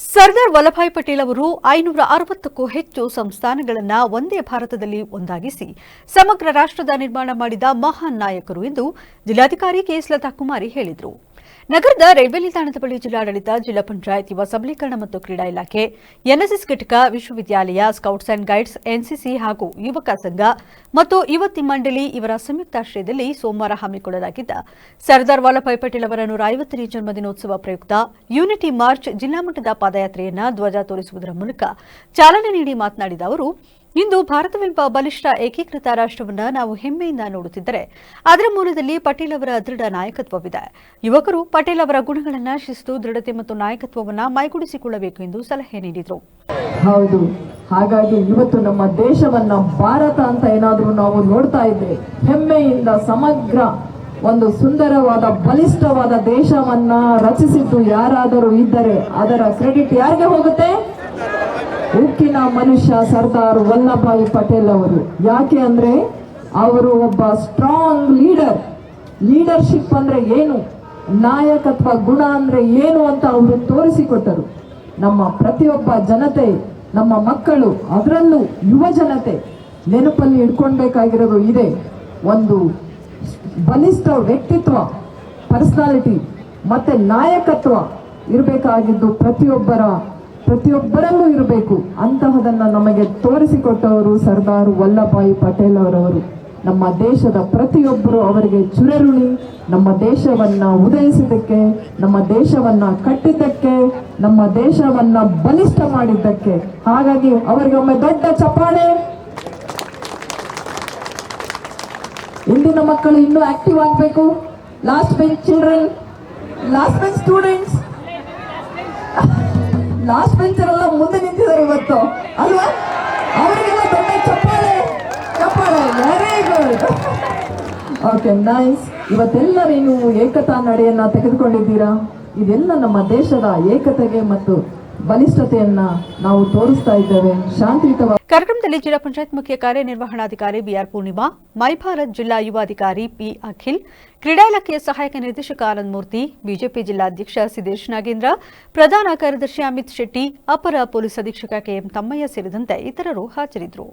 ಸರ್ದಾರ್ ವಲ್ಲಭಾಯ್ ಪಟೇಲ್ ಅವರು ಐನೂರ ಅರವತ್ತಕ್ಕೂ ಹೆಚ್ಚು ಸಂಸ್ಥಾನಗಳನ್ನು ಒಂದೇ ಭಾರತದಲ್ಲಿ ಒಂದಾಗಿಸಿ ಸಮಗ್ರ ರಾಷ್ಟ್ರದ ನಿರ್ಮಾಣ ಮಾಡಿದ ಮಹಾನ್ ನಾಯಕರು ಎಂದು ಜಿಲ್ಲಾಧಿಕಾರಿ ಕೆಎಸ್ ಲತಾ ಕುಮಾರಿ ಹೇಳಿದರು. ನಗರದ ರೈಲ್ವೆ ನಿಲ್ದಾಣದ ಬಳಿ ಜಿಲ್ಲಾಡಳಿತ, ಜಿಲ್ಲಾ ಪಂಚಾಯತ್ ಯುವ ಸಬಲೀಕರಣ ಮತ್ತು ಕ್ರೀಡಾ ಇಲಾಖೆ, ಎನ್ಎಸ್ಎಸ್ ಘಟಕ, ವಿಶ್ವವಿದ್ಯಾಲಯ, ಸ್ಕೌಟ್ಸ್ ಅಂಡ್ ಗೈಡ್ಸ್, ಎನ್ಸಿಸಿ ಹಾಗೂ ಯುವಕ ಸಂಘ ಮತ್ತು ಯುವತಿ ಮಂಡಳಿ ಇವರ ಸಂಯುಕ್ತಾಶ್ರಯದಲ್ಲಿ ಸೋಮವಾರ ಹಮ್ಮಿಕೊಳ್ಳಲಾಗಿದ್ದ ಸರ್ದಾರ್ ವಲ್ಲಭಾಯ್ ಪಟೇಲ್ ಅವರ ನೂರ ಐವತ್ತನೇ ಜನ್ಮದಿನೋತ್ಸವ ಪ್ರಯುಕ್ತ ಯೂನಿಟಿ ಮಾರ್ಚ್ ಜಿಲ್ಲಾ ಮಟ್ಟದ ಪಾದಯಾತ್ರೆಯನ್ನು ಧ್ವಜ ತೋರಿಸುವುದರ ಮೂಲಕ ಚಾಲನೆ ನೀಡಿ ಮಾತನಾಡಿದ ಅವರು ಇಂದು ಭಾರತವೆಂಬ ಬಲಿಷ್ಠ ಏಕೀಕೃತ ರಾಷ್ಟ್ರವನ್ನು ನಾವು ಹೆಮ್ಮೆಯಿಂದ ನೋಡುತ್ತಿದ್ದರೆ, ಅದರ ಮೂಲದಲ್ಲಿ ಪಟೇಲ್ ಅವರ ದೃಢ ನಾಯಕತ್ವವಿದೆ. ಯುವಕರು ಪಟೇಲ್ ಅವರ ಗುಣಗಳನ್ನು, ಶಿಸ್ತು, ದೃಢತೆ ಮತ್ತು ನಾಯಕತ್ವವನ್ನು ಮೈಗೂಡಿಸಿಕೊಳ್ಳಬೇಕು ಎಂದು ಸಲಹೆ ನೀಡಿದರು. ಹೌದು. ಹಾಗಾಗಿ ಇವತ್ತು ನಮ್ಮ ದೇಶವನ್ನ ಭಾರತ ಅಂತ ಏನಾದರೂ ನಾವು ನೋಡ್ತಾ ಇದ್ರೆ, ಹೆಮ್ಮೆಯಿಂದ ಸಮಗ್ರ ಒಂದು ಸುಂದರವಾದ, ಬಲಿಷ್ಠವಾದ ದೇಶವನ್ನ ರಚಿಸಿದ್ದು ಯಾರಾದರೂ ಇದ್ದರೆ ಅದರ ಕ್ರೆಡಿಟ್ ಯಾರಿಗೆ ಹೋಗುತ್ತೆ? ಉಕ್ಕಿನ ಮನುಷ್ಯ ಸರ್ದಾರ್ ವಲ್ಲಭಾಯಿ ಪಟೇಲ್ ಅವರು. ಯಾಕೆ ಅಂದರೆ ಅವರು ಒಬ್ಬ ಸ್ಟ್ರಾಂಗ್ ಲೀಡರ್ ಲೀಡರ್ಶಿಪ್ ಅಂದ್ರೆ ಏನು? ನಾಯಕತ್ವ ಗುಣ ಅಂದ್ರೆ ಏನು ಅಂತ ಅವರು ತೋರಿಸಿಕೊಟ್ಟರು. ನಮ್ಮ ಪ್ರತಿಯೊಬ್ಬ ಜನತೆ, ನಮ್ಮ ಮಕ್ಕಳು, ಅದರಲ್ಲೂ ಯುವ ಜನತೆ ನೆನಪಲ್ಲಿ ಇಟ್ಕೊಳ್ಬೇಕಾಗಿರೋದು ಇದೆ. ಒಂದು ಬಲಿಷ್ಠ ವ್ಯಕ್ತಿತ್ವ ಪರ್ಸ್ನಾಲಿಟಿ ಮತ್ತೆ ನಾಯಕತ್ವ ಇರಬೇಕಾಗಿದ್ದು ಪ್ರತಿಯೊಬ್ಬರ ಪ್ರತಿಯೊಬ್ಬರಲ್ಲೂ ಇರಬೇಕು. ಅಂತಹದನ್ನ ನಮಗೆ ತೋರಿಸಿಕೊಟ್ಟವರು ಸರ್ದಾರ್ ವಲ್ಲಭಾಯಿ ಪಟೇಲ್ ಅವರವರು. ನಮ್ಮ ದೇಶದ ಪ್ರತಿಯೊಬ್ಬರು ಅವರಿಗೆ ಚುರರುಳಿ ನಮ್ಮ ದೇಶವನ್ನ ಉದಯಿಸಿದ್ದಕ್ಕೆ, ನಮ್ಮ ದೇಶವನ್ನ ಕಟ್ಟಿದ್ದಕ್ಕೆ, ನಮ್ಮ ದೇಶವನ್ನ ಬಲಿಷ್ಠ ಮಾಡಿದ್ದಕ್ಕೆ. ಹಾಗಾಗಿ ಅವರಿಗೆ ಒಮ್ಮೆ ದೊಡ್ಡ ಚಪ್ಪಾಳೆ. ಇಂದಿನ ಮಕ್ಕಳು ಇನ್ನೂ ಆಕ್ಟಿವ್ ಆಗಬೇಕು. Last bench children last bench students last ಬೆಂಚರೆಲ್ಲ ಮುಂದೆ ನಿಂತಿದ್ದಾರೆ ಇವತ್ತು. ಅಲ್ವಾ? ಅವರಿಗೆಲ್ಲ ದೊಡ್ಡ ಚಪ್ಪಾಳೆ ಚಪ್ಪಾಳೆ. ವೆರಿ ಗುಡ್ ಓಕೆ ನೈಸ್ ಇವತ್ತೆಲ್ಲರೇನು ಏಕತಾ ನಡೆಯನ್ನ ತೆಗೆದುಕೊಂಡಿದ್ದೀರಾ? ಇದೆಲ್ಲ ನಮ್ಮ ದೇಶದ ಏಕತೆಗೆ ಮತ್ತು ಬಲಿಷ್ಠತೆಯನ್ನ ನಾವು ತೋರಿಸ್ತಾ ಇದ್ದೇವೆ. ಶಾಂತಿಯುತವಾಗಿ ಕಾರ್ಯಕ್ರಮದಲ್ಲಿ ಜಿಲ್ಲಾ ಪಂಚಾಯತ್ ಮುಖ್ಯ ಕಾರ್ಯನಿರ್ವಹಣಾಧಿಕಾರಿ ಬಿಆರ್ ಪೂರ್ಣಿಮಾ ಮೈ ಭಾರತ್ ಜಿಲ್ಲಾ ಯುವ ಅಧಿಕಾರಿ ಪಿ ಅಖಿಲ್, ಕ್ರೀಡಾ ಇಲಾಖೆಯ ಸಹಾಯಕ ನಿರ್ದೇಶಕ ಆನಂದ್ ಮೂರ್ತಿ, ಬಿಜೆಪಿ ಜಿಲ್ಲಾಧ್ಯಕ್ಷ ಸಿದ್ದೇಶ್ ನಾಗೇಂದ್ರ, ಪ್ರಧಾನ ಕಾರ್ಯದರ್ಶಿ ಅಮಿತ್ ಶೆಟ್ಟಿ, ಅಪರ ಪೊಲೀಸ್ ಅಧೀಕ್ಷಕ ಕೆಎಂ ತಮ್ಮಯ್ಯ ಸೇರಿದಂತೆ ಇತರರು ಹಾಜರಿದ್ದರು.